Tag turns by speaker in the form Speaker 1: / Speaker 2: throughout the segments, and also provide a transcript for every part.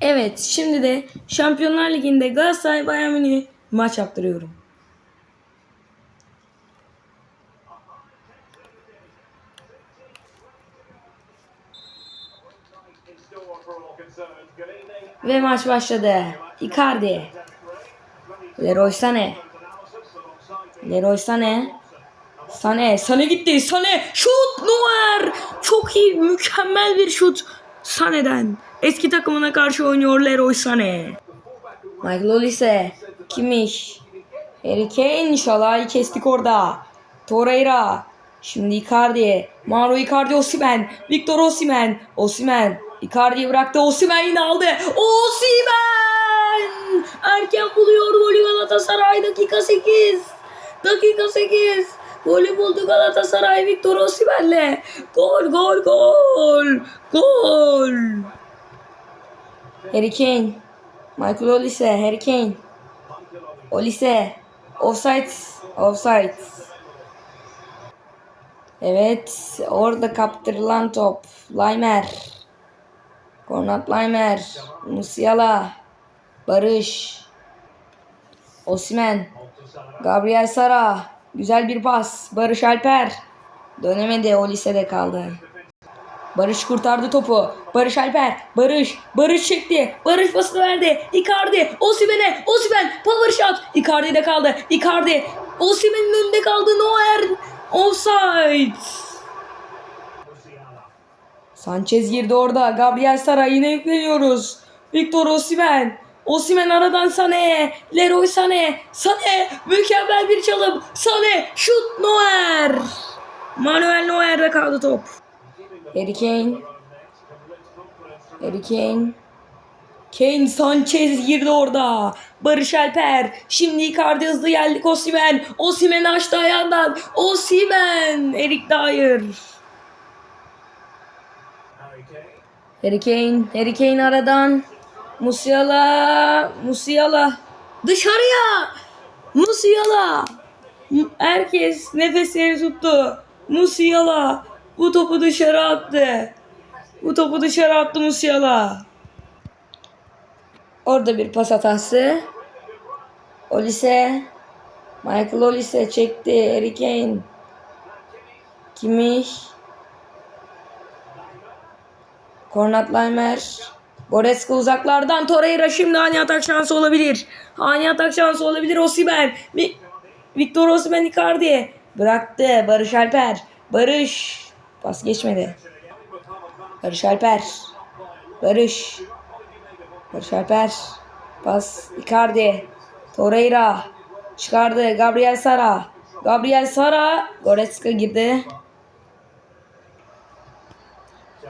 Speaker 1: Evet şimdi de Şampiyonlar Ligi'nde Galatasaray Bayern Münih maç yaptırıyorum. Ve maç başladı. Icardi. Leroy Sané. Leroy Sané. Sané. Sané gitti. Sané. Şut. Numer. Çok iyi. Mükemmel bir şut. Sané'den. Eski takımına karşı oynuyor Leroy Sané. Michael Olise. Kimmiş? Harry Kane. Şalayı kestik orada. Torreira. Şimdi Icardi. Mauro Icardi Osimen. Victor Osimen. Osimen. Icardi'yi bıraktı. Osimen yine aldı. Osimen! Erken buluyor golü Galatasaray. Dakika 8. Dakika 8. Golü buldu Galatasaray Victor Osimen'le. Gol gol gol. Gol. Harry Kane. Michael Olise. Harry Kane. Olise. Offside. Offside. Evet. Orada kaptırılan top. Laimer. Konrad Laimer. Musiala. Barış. Osimen. Gabriel Sara. Güzel bir pas. Barış Alper. Dönemedi. O lisede kaldı. Barış kurtardı topu. Barış Alper. Barış. Barış çekti. Barış pasını verdi. Icardi. Osimhen'e. Osimhen. Power shot. Icardi'de kaldı. Icardi. Osimhen'in önünde kaldı. Neuer. Offside. Sanchez girdi orada. Gabriel Sara yine yükleniyoruz. Victor Osimhen. Osimhen aradan Sané'ye. Leroy Sané. Sané mükemmel bir çalım. Sané şut Neuer. Manuel Neuer'de kaldı top. Harry Kane. Harry Kane. Kane Sanchez girdi orada. Barış Alper. Şimdi Icardi hızlı geldi. Osimhen. Osimhen açtı ayağından. Osimhen. Erik Dyer. Harry Kane. Harry Kane aradan. Musiala. Musiala. Dışarıya. Musiala. Herkes nefesleri tuttu. Musiala. Bu topu dışarı attı. Bu topu dışarı attı Musiala. Orada bir pas hatası. Olise. Michael Olise çekti. Harry Kane. Kimmiş? Kornat Laimer. Goretzka uzaklardan Torreira şimdi ani atak şansı olabilir. Ani atak şansı olabilir Osimhen. Vi- Victor Osimhen Icardi. Bıraktı Barış Alper. Barış. Pas geçmedi. Barış Alper. Barış. Barış Alper. Pas Icardi. Torreira. Çıkardı. Gabriel Sara. Gabriel Sara. Goretzka girdi.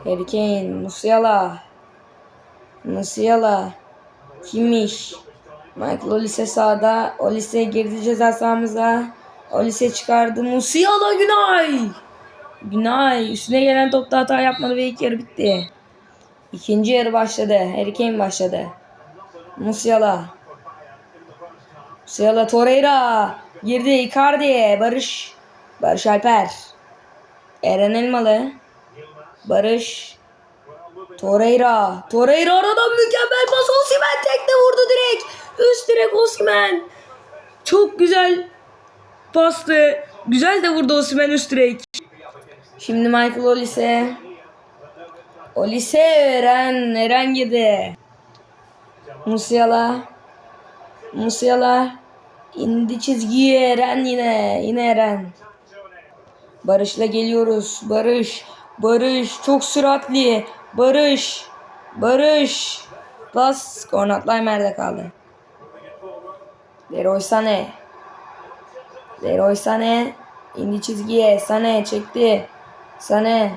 Speaker 1: Harry Kane. Musiala. Musiala. Kimmiş? Michael Olise sağda. Olise girdi ceza sahamıza. Olise çıkardı. Musiala Günay. Günay. Üstüne gelen topta hata yapmadı ve ilk yarı bitti. İkinci yarı başladı. Harry Kane başladı. Musiala. Musiala Torreira. Girdi Icardi. Barış. Barış Alper. Eren Elmalı. Barış. Torreira. Torreira aradan mükemmel pas. Osimhen tekte vurdu direkt. Üst direk Osimhen. Çok güzel pastı. Güzel de vurdu Osimhen üst direk. Şimdi Michael Olise. Olise Eren. Eren girdi. Musiala. Musiala. indi çizgiye Eren yine. Yine Eren. Barış'la geliyoruz. Barış. Barış çok süratli. Barış. Barış. Pas. Kornat Laimer'de kaldı. Leroy Sané. Leroy Sané. indi çizgiye. Sané çekti. Sané.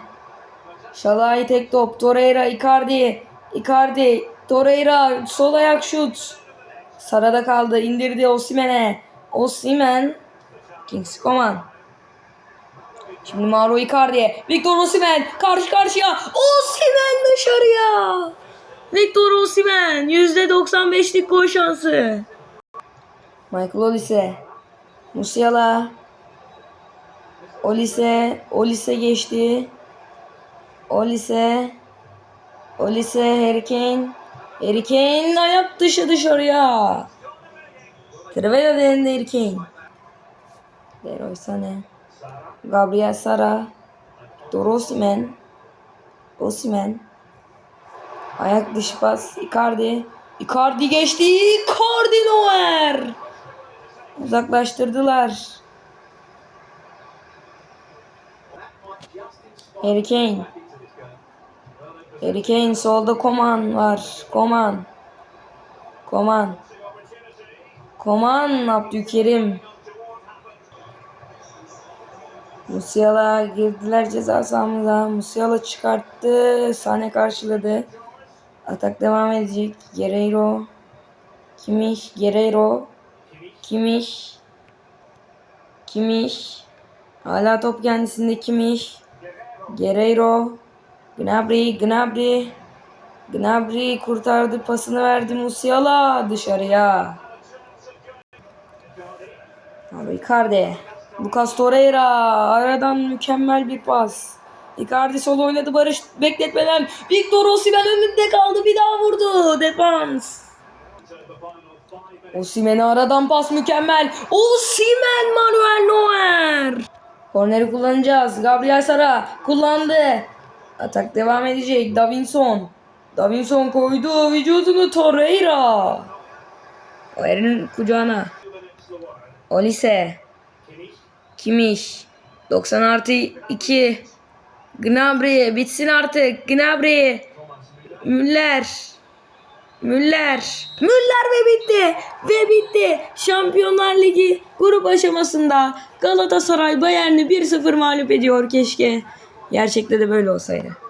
Speaker 1: Şalay tek top. Torreira. Icardi. Icardi. Torreira. Sol ayak şut. Sarada kaldı. indirdi Osimhen'e. Osimhen. Kingsley Coman. Şimdi Mauro Icardi. Victor Osimhen karşı karşıya. Osimhen dışarıya. Victor Osimhen %95'lik gol şansı. Michael Olise. Musiala. Olise. Olise geçti. Olise. Olise Harry Kane. Harry Kane ayak dışı dışarıya. Trivela denildi Harry Kane. Leroy Sané. Gabriel Sara. Dorosimen. Osimen. Ayak dışı pas. Icardi. Icardi geçti. Icardi Noer. Uzaklaştırdılar. Harry Kane. Harry Kane solda Koman var. Koman. Koman. Koman Abdülkerim. Musiala girdiler ceza sahamıza. Musiala çıkarttı. Sane karşıladı. Atak devam edecek. Guerreiro. Kimiş. Guerreiro. Kimiş. Kimiş. Hala top kendisinde Kimiş. Guerreiro. Gnabry. Gnabry. Gnabry kurtardı. Pasını verdi Musiala dışarıya. Abi Icardi. Lucas Torreira. Aradan mükemmel bir pas. Icardi sol oynadı Barış bekletmeden. Victor Osimhen önünde kaldı. Bir daha vurdu. Defans. Osimhen'e aradan pas mükemmel. Osimhen Manuel Neuer. Korneri kullanacağız. Gabriel Sara kullandı. Atak devam edecek. Davinson. Davinson koydu vücudunu Torreira. Neuer'in kucağına. Olise. Kimiş. 90 artı 2. Gnabry. Bitsin artık. Gnabry. Müller. Müller. Müller ve bitti. Ve bitti. Şampiyonlar Ligi grup aşamasında Galatasaray Bayern'i 1-0 mağlup ediyor keşke. Gerçekte de böyle olsaydı.